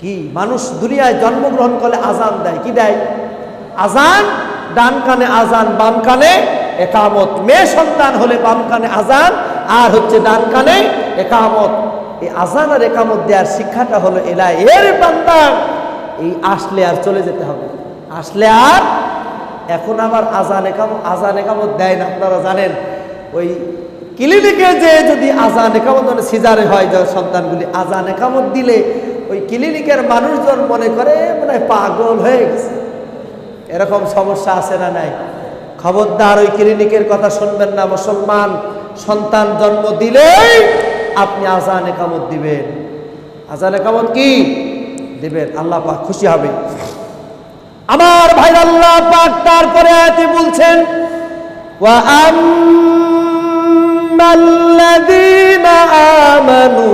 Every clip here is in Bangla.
কি? মানুষ দুনিয়ায় জন্মগ্রহণ করলে আজান দেয়। কি দেয়? আজান, ডান কানে আজান, বাম কানে একামত। মেয়ে সন্তান হলে বাম কানে আজান, আর হচ্ছে ডান কানে একামত। এই আজান আর একামত দেওয়ার শিক্ষাটা হলো এলা এর বান্দা এই আসলে আর চলে যেতে হবে। আসলে আর এখন আবার আজান একাম আজান একামত দেয় না। আপনারা জানেন, ওই ক্লিনিকে যে যদি আজান একামত মানে সিজারে হয় সন্তানগুলি, আজান একামত দিলে ওই ক্লিনিকের মানুষজন মনে করে মানে পাগল হয়ে গেছে। এরকম সমস্যা আছে না নাই? খবরদার ওই ক্লিনিকের কথা শুনবেন না, মুসলমান সন্তান জন্ম দিলেই আপনি আজান একামত দিবেন। আজান একামত কি? দিবেন, আল্লাহ পাক খুশি হবে। আমার ভাই আল্লাহ পাক তারপরে আয়াতে বলছেন, ওয়া আম্মাল্লাযীনা আমানু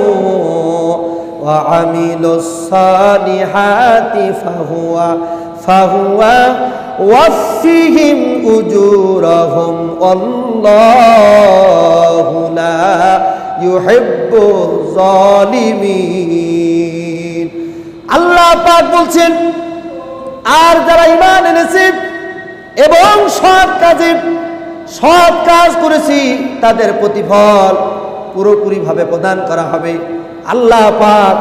আমিলুস সালিহাতি ফাহুয়া ফাহুয়া ওয়াফিহিম উজুরাহুম আল্লাহু লা ইউহিব্বু যালিমিন আল্লাহ পাক বলছেন, আর যারা ইমান এনেছে এবং সৎ কাজে সৎ কাজ করেছি, তাদের প্রতিফল পুরোপুরিভাবে প্রদান করা হবে। আল্লাহ পাক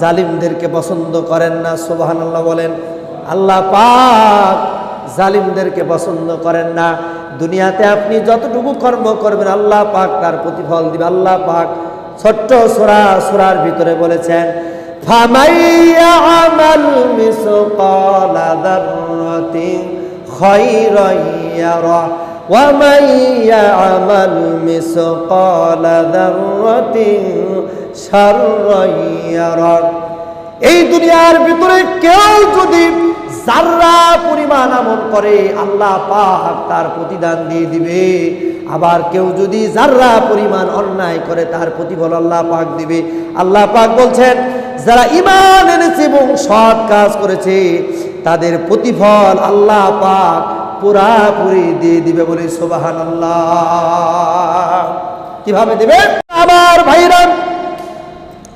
জালিমদেরকে পছন্দ করেন না সোবাহান আল্লাহ বলেন আল্লাহ পাক জালিমদেরকে পছন্দ করেন না দুনিয়াতে আপনি যতটুকু কর্ম করবেন আল্লাহ পাক তার প্রতিফল দিবে আল্লাহ পাক ছোট্ট সোরা সোরার ভিতরে বলেছেন فمن يعمل مثقال ذرة خيرا يره ومن يعمل مثقال ذرة شرا يره এই দুনিয়ার ভিতরে কেউ যদি জাররা পরিমাণ আমল করে, আল্লাহ পাক তার প্রতিদান দিয়ে দিবে। আবার কেউ যদি জাররা পরিমাণ অন্যায় করে, তার প্রতিফল আল্লাহ পাক দিবে। আল্লাহ পাক বলছেন, যারা ইমান এনেছে এবং সৎ কাজ করেছে, তাদের প্রতিফল আল্লাহ পাক পুরাপুরি দিয়ে দিবে বলে সোবাহান আল্লাহ কীভাবে দেবে? আমার ভাইরা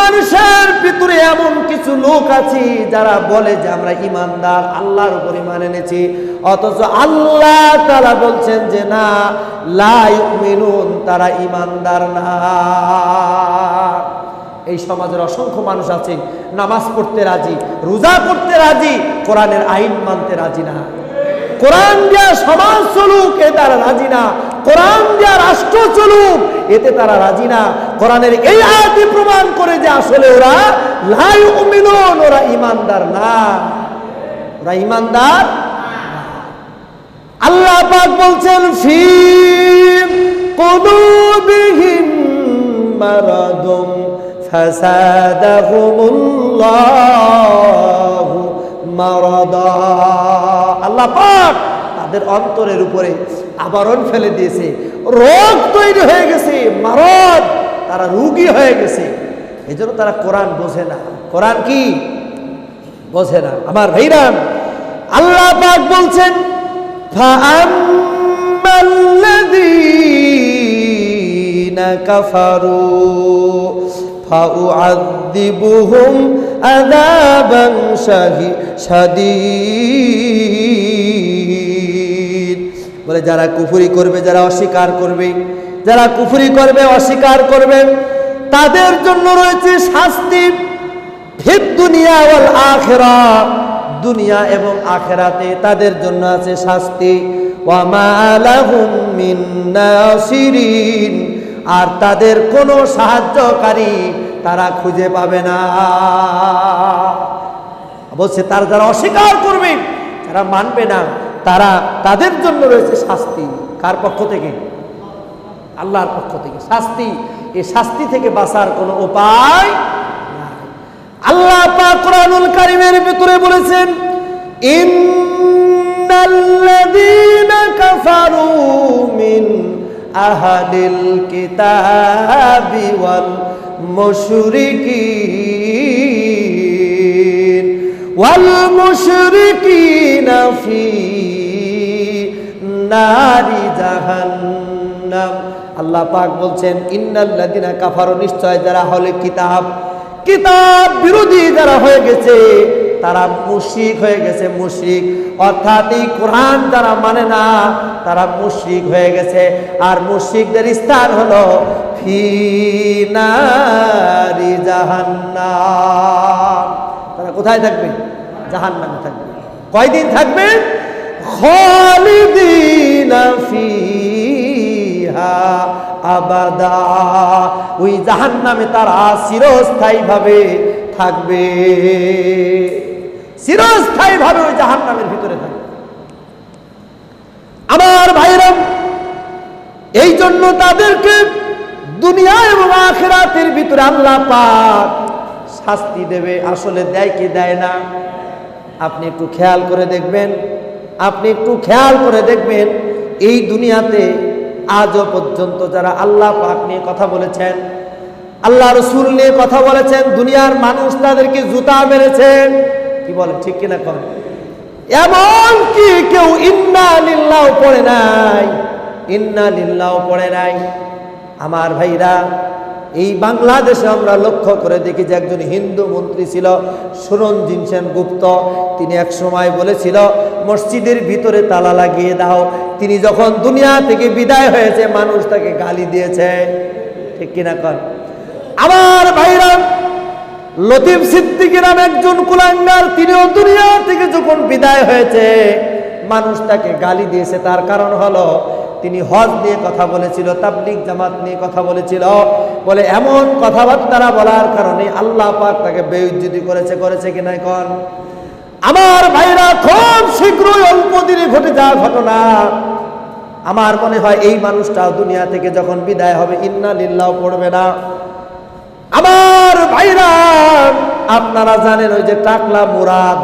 মানুষের ভিতরে এমন কিছু লোক আছে যারা বলে যে আমরা ইমানদার, আল্লাহর উপর ইমান এনেছি। অথচ আল্লাহ তারা বলছেন যে, না লাইমিনুন তারা ইমানদার না। এই সমাজের অসংখ্য মানুষ আছে নামাজ পড়তে রাজি, রোজা করতে রাজি, কোরআনের আইন মানতে রাজি না। কোরআন দেওয়া সমাজ চলুক, এ তারা রাজি না। কোরআন দেওয়া রাষ্ট্র চলুক এতে তারা রাজি না। কোরআনের এই আয়াতি প্রমাণ করে যে আসলে ওরা লাই উমিনুন, ওরা ইমানদার না। ওরা ইমানদার আল্লাহ পাক বলছেন, ফি কুলুবিহিম মারাদুম ফাসাদাহুমুল্লাহু মারাদা। আল্লাহ পাক তাদের অন্তরের উপরে আবরণ ফেলে দিয়েছে রোগ তৈরি হয়ে গেছে মারদ তারা রুগী হয়ে গেছে এই জন্য তারা কোরআন বোঝে না কোরআন কি বোঝে না আমার ভাইরাম আল্লাহ পাক বলছেন فأما الذين كفروا فأعذبهم عذابا شهي- شديد বলে, যারা কুফুরি করবে, যারা অস্বীকার করবে, যারা কুফুরি করবে, অস্বীকার করবে, তাদের জন্য রয়েছে শাস্তি। ফিদ দুনিয়া ওয়াল আখেরা, দুনিয়া এবং আখেরাতে তাদের জন্য আছে শাস্তি। আর তাদের কোনো সাহায্যকারী তারা খুঁজে পাবে না। বলছে, তারা যারা অস্বীকার করবে, তারা মানবে না। তারা তাদের জন্য রয়েছে শাস্তি। কার পক্ষ থেকে? আল্লাহর পক্ষ থেকে। শাস্তি। এই শাস্তি থেকে বাঁচার কোনো উপায় আল্লাহ পাক কোরআনুল কারীম আয়াতের ভিতরে বলেছেন, ইন্নাল্লাযীনা কাফারু মিন আহালিল কিতাবি ওয়াল মুশরিকিন। মুশরিকিনা ফি নারি জাহান্নাম। আল্লাহ পাক বলছেন, ইন্নাল্লাযীনা কাফারু নিশ্চয় যারা হলে কিতাব কিতাব বিরোধী যারা হয়ে গেছে, তারা মুশরিক হয়ে গেছে, মুশরিক। অর্থাৎ এই কোরআন যারা মানে না, তারা মুশরিক হয়ে গেছে। আর মুশরিকদের স্থান হলো ফিনারি জাহান্নাম। কোথায় থাকবে? জাহান্নামে থাকবে। কয়দিন থাকবে? আবাদা। ওই জাহান্নামে তারা চিরস্থায়ী ভাবে থাকবে। চিরস্থায়ী ভাবে ওই জাহান্নামের ভিতরে থাকবে। আমার ভাইরা এই জন্য তাদেরকে দুনিয়া এবং আখেরাতের ভিতরে আল্লাহ পাক শাস্তি দেবে, আসলে দেয় কি দেয় না? আপনি একটু খেয়াল করে দেখবেন। আপনি একটু খেয়াল করে দেখবেন, এই দুনিয়াতে আজও পর্যন্ত যারা আল্লাহ পাক নিয়ে কথা বলেছেন, আল্লাহ রসুল নিয়ে কথা বলেছেন, দুনিয়ার মানুষ তাদেরকে জুতা মেরেছেন, কি বলেন, ঠিক কিনা করেন এমন কি কেউ ইন্না লিল্লাহ পড়ে নাই, ইন্না লিল্লাহ পড়ে নাই। আমার ভাইরা এই বাংলাদেশে আমরা লক্ষ্য করে দেখি যে একজন হিন্দু মন্ত্রী ছিল সুরঞ্জিন সেন গুপ্ত তিনি এক সময় বলেছিল, মসজিদের ভিতরে তালা লাগিয়ে দাও। তিনি যখন দুনিয়া থেকে বিদায় হয়েছে, মানুষ তাকে গালি দিয়েছে। ঠিক কিনা কর আমার ভাইরা লতিফ সিদ্দিকী নাম একজন কুলাঙ্গার, তিনিও দুনিয়া থেকে যখন বিদায় হয়েছে, মানুষ তাকে গালি দিয়েছে। তার কারণ হলো, তিনি হজ নিয়ে কথা বলেছিল তাবলিক জামাত নিয়ে কথা বলেছিল। বলে, এমন কথাবার্তা বলার কারণে আল্লাহ পাক তাকে বেউজ্জতি করেছে করেছে কিনা কন আমার ভাইরা, খুব শীঘ্রই অল্প দিনে ঘটে যাওয়া ঘটনা। আমার মনে হয় এই মানুষটাও দুনিয়া থেকে যখন বিদায় হবে, ইন্না লিল্লাহ পড়বে না। আমার ভাইরা, আপনারা জানেন ওই যে টাকলা মুরাদ।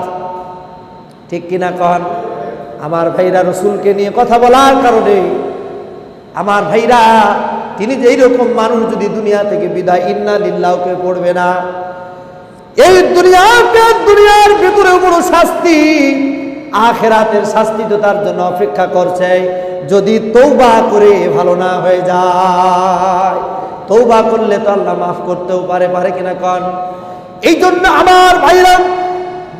ঠিক কিনা কন? আমার ভাইরা রসুলকে নিয়ে কথা বলার কারণে, আমার ভাইরা তিনি যে এইরকম মানুষ যদি দুনিয়া থেকে বিদায়, ইন্না লিল্লাহকে পড়বে না। এই দুনিয়াতে দুনিয়ার ভিতরে বড় শাস্তি, আখেরাতের শাস্তি তো তার জন্য অপেক্ষা করছে। যদি তৌবা করে ভালো না হয়ে যায় তৌবা করলে তো আল্লাহ মাফ করতেও পারে পারে কিনা কন? এই জন্য আমার ভাইরা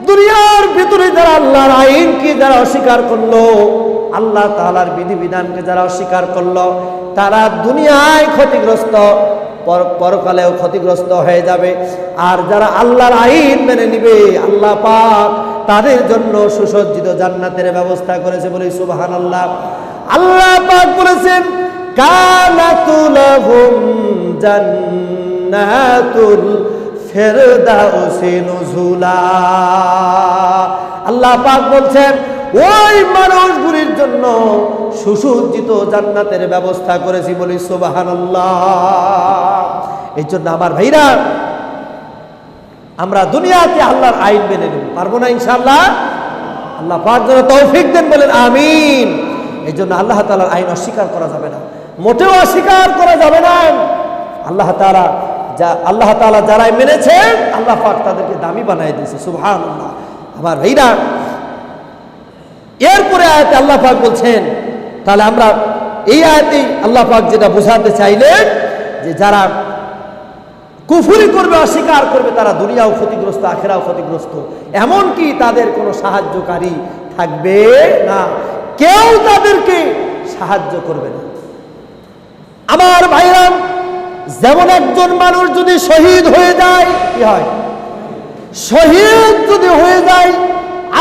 দুনিয়ার ভিতরে যারা আল্লাহর আইনকে যারা অস্বীকার করল, আল্লাহ তালার বিধিবিধানকে যারা অস্বীকার করল, তারা দুনিয়ায় ক্ষতিগ্রস্ত, পর- পরকালেও ক্ষতিগ্রস্ত হয়ে যাবে। আর যারা আল্লাহর আইন মেনে নিবে, আল্লাহ পাক তাদের জন্য সুসজ্জিত জান্নাতের ব্যবস্থা করেছে বলে সুবাহান আল্লাহ আল্লাহ পাক বলেছেন কানাতুলাহুম জান্নাতুল নুজুলা। আল্লাহ পাক বলছেন, ওই মানুষগুলির জন্য সুসজ্জিত জান্নাতের ব্যবস্থা করেছি বলি সুবহানাল্লাহ। এই জন্য আমার ভাইরা, আমরা দুনিয়াতে আল্লাহর আইন মেনে নেব। পারব না ইনশাআল্লাহ? আল্লাহ পাক যেন তৌফিক দেন বলেন, আমিন। এই জন্য আল্লাহ তালার আইন অস্বীকার করা যাবে না। মোটেও অস্বীকার করা যাবে না। আল্লাহ তালা যা আল্লাহ তালা যারাই মেনেছেন আল্লাহ পাক তাদেরকে দামি বানাই দিয়েছে সুবহান আমার ভাইরা, এরপরে আয়াতে আল্লাহ পাক বলছেন, তাহলে আমরা এই আয়াতেই আল্লাহ পাক যেটা বোঝাতে চাইলেন যে যারা কুফুরি করবে, অস্বীকার করবে, তারা দুনিয়াও ক্ষতিগ্রস্ত, আখেরাও ক্ষতিগ্রস্ত। এমনকি তাদের কোনো সাহায্যকারী থাকবে না। কেউ তাদেরকে সাহায্য করবে না। আমার ভাইরাম যেমন একজন মানুষ যদি শহীদ হয়ে যায়, কি হয়? শহীদ যদি হয়ে যায়,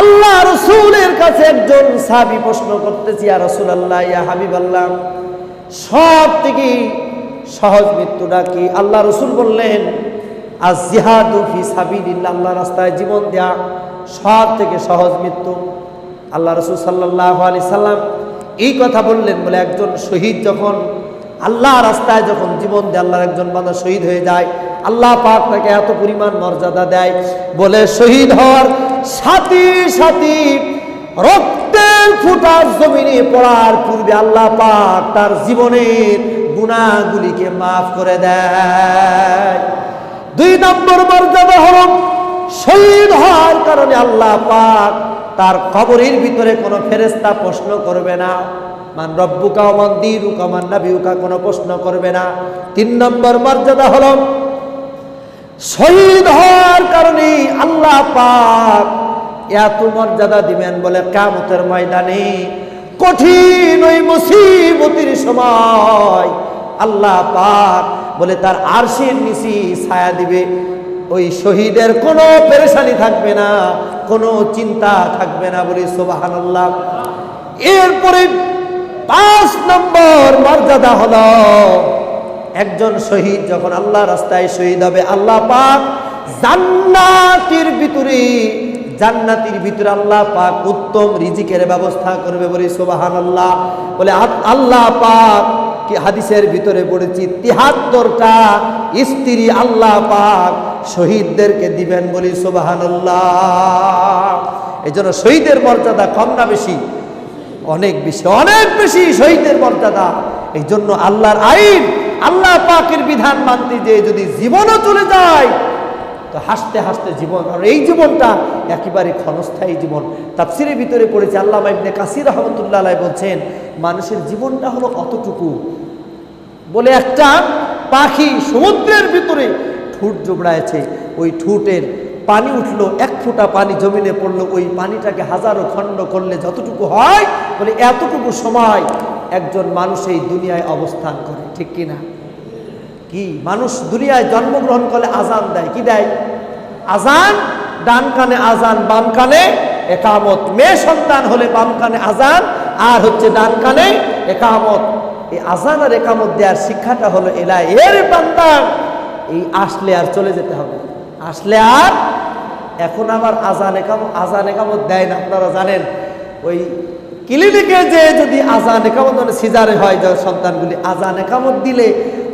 আল্লাহ রসুলের কাছে একজন সাবি প্রশ্ন করতেছি আর রসুল আল্লাহ ইয়া হাবিব আল্লাহ সব থেকে সহজ মৃত্যুটা কি? আল্লাহ রসুল বললেন আর জিহাদু ফি সাবিলিল্লাহ, আল্লাহ রাস্তায় জীবন দেয়া সব থেকে সহজ মৃত্যু। আল্লাহ রসুল সাল্লাহ আলি সাল্লাম এই কথা বললেন বলে একজন শহীদ যখন আল্লাহ রাস্তায় যখন জীবন দেয়, আল্লাহর একজন বান্দা শহীদ হয়ে যায়, আল্লাহ পাক তাকে এত পরিমাণ মর্যাদা দেয়, বলে শহীদ হওয়ার সাথী সাথী রক্তের ফুটার জমিনে পড়ার পূর্বে আল্লাহ পাক তার জীবনের গুণাগুলিকে মাফ করে দেয়। দুই নম্বর মর্যাদা হল শহীদ হওয়ার কারণে আল্লাহ পাক তার কবরের ভিতরে কোনো ফেরেস্তা প্রশ্ন করবে না। মান রব্বুকা মান দিরুকা মান নাবিউকা কোনো প্রশ্ন করবে না। তিন নম্বর মর্যাদা হলো, শহীদ হওয়ার কারণে আল্লাহ পাক এত মর্যাদা দিবেন বলে কামতের ময়দানে কঠিন ওই মুসিবতির সময় আল্লাহ পাক বলে তার আরশির নিচি ছায়া দিবে। ওই শহীদের কোনো পেরেশানি থাকবে না, কোনো চিন্তা থাকবে না বলি সোবাহান্লাহ এরপরে পাঁচ নম্বর মর্যাদা হলো একজন শহীদ যখন আল্লাহ রাস্তায় শহীদ হবে, আল্লাহ পাক জান্নাতির ভিতরে জান্নাতির ভিতরে আল্লাহ পাক উত্তম রিজিকের ব্যবস্থা করবে বলে সোবাহান আল্লাহ বলে আল্লাহ পাক কি হাদিসের ভিতরে পড়েছি, তিহাত্তরটা স্ত্রী আল্লাহ পাক শহীদদেরকে দিবেন বলি সোবাহান আল্লাহ এই জন্য শহীদের মর্যাদা কম না বেশি। অনেক বেশি অনেক বেশি শহীদের মর্যাদা। এই জন্য আল্লাহর আইন, আল্লাহ পাকের বিধান মানতে যে যদি জীবনও চলে যায়, তো হাসতে হাসতে জীবন, আর এই জীবনটা একেবারে ক্ষণস্থায়ী জীবন। তাফসিরের ভিতরে পড়েছে আল্লাহ ইবনে কাসির রহমতুল্লাহ বলছেন, মানুষের জীবনটা হলো অতটুকু। বলে একটা পাখি সমুদ্রের ভিতরে ঠুট জোবড়াইছে ওই ঠুটের পানি উঠল, এক ফোঁটা পানি জমিনে পড়ল, ওই পানিটাকে হাজারো খণ্ড করলে যতটুকু হয়, বলে এতটুকু সময় একজন মানুষ এই দুনিয়ায় অবস্থান করে, ঠিক কি না? কি? মানুষ দুনিয়ায় জন্মগ্রহণ করলে আজান দেয়, কি দেয়? আজান? ডান কানে আজান, বাম কানে একামত। মেয়ে সন্তান হলে বাম কানে আজান, আর হচ্ছে ডান কানে একামত। এই আজান আর একামত দেওয়ার শিক্ষাটা হলো এলা এর বান্দা এই আসলে আর চলে যেতে হবে। আসলে আর এখন আমার আজান একামত আজান একামত দেয় না, আপনারা জানেন। ওই ক্লিনিকে যে যদি আজান একামত মানে সিজারে হয় যে সন্তানগুলি, আজান একামত দিলে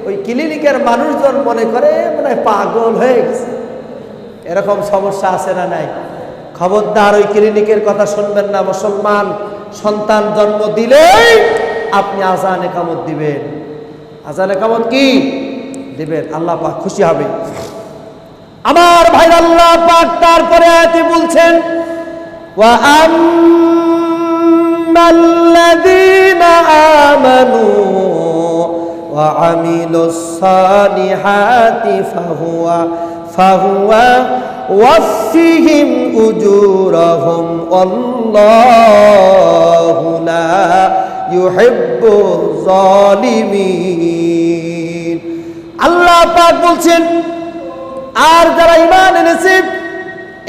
ওই ক্লিনিকের মানুষজন মনে করে মানে পাগল হয়ে গেছে। এরকম সমস্যা আছে না নাই? খবরদার ওই ক্লিনিকের কথা শুনবেন না, মুসলমান। সন্তান জন্ম দিলেই আপনি আজান একামত দিবেন। আজান একামত কি? দিবেন। আল্লাহ পাক খুশি হবে। আমার ভাই আল্লাহ পাক তারপরে আয়াতে বলছেন وأما الذين آمنوا وعملوا الصالحات فهو فهو وفيهم أجورهم والله لا يحب الظالمين আল্লাহ পাক বলছেন আর যারা ইমান এনেছে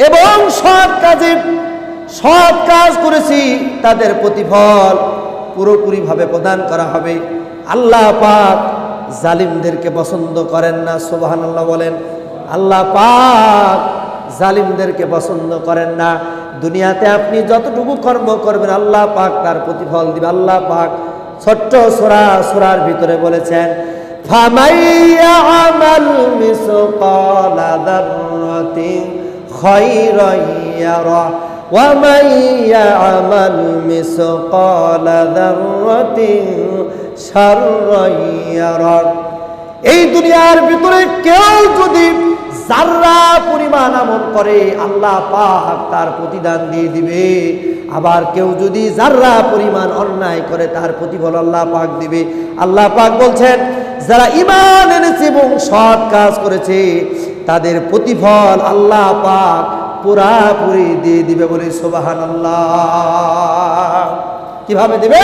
এবং সৎ কাজে, সৎ কাজ করেছি, তাদের প্রতিফল পুরোপুরিভাবে প্রদান করা হবে। আল্লাহ পাক জালিমদেরকে পছন্দ করেন না সুবাহান আল্লাহ বলেন। আল্লাহ পাক জালিমদেরকে পছন্দ করেন না। দুনিয়াতে আপনি যতটুকু কর্ম করবেন, আল্লাহ পাক তার প্রতিফল দিবে। আল্লাহ পাক ছোট্ট সোরা, সোরার ভিতরে বলেছেন فمن يعمل مثقال ذرة خيرا يره ومن يعمل مثقال ذرة شرا يره এই দুনিয়ার ভিতরে কেউ যদি জাররা পরিমাণ আমল করে, আল্লাহ পাক তার প্রতিদান দিয়ে দিবে। আবার কেউ যদি জাররা পরিমাণ অন্যায় করে, তার প্রতিফল আল্লাহ পাক দিবে। আল্লাহ পাক বলছেন, যারা ইমান এনেছে এবং সৎ কাজ করেছে, তাদের প্রতিফল আল্লাহ পাক পুরাপুরি দিয়ে দিবে বলে সোবাহান আল্লাহ কীভাবে দিবে?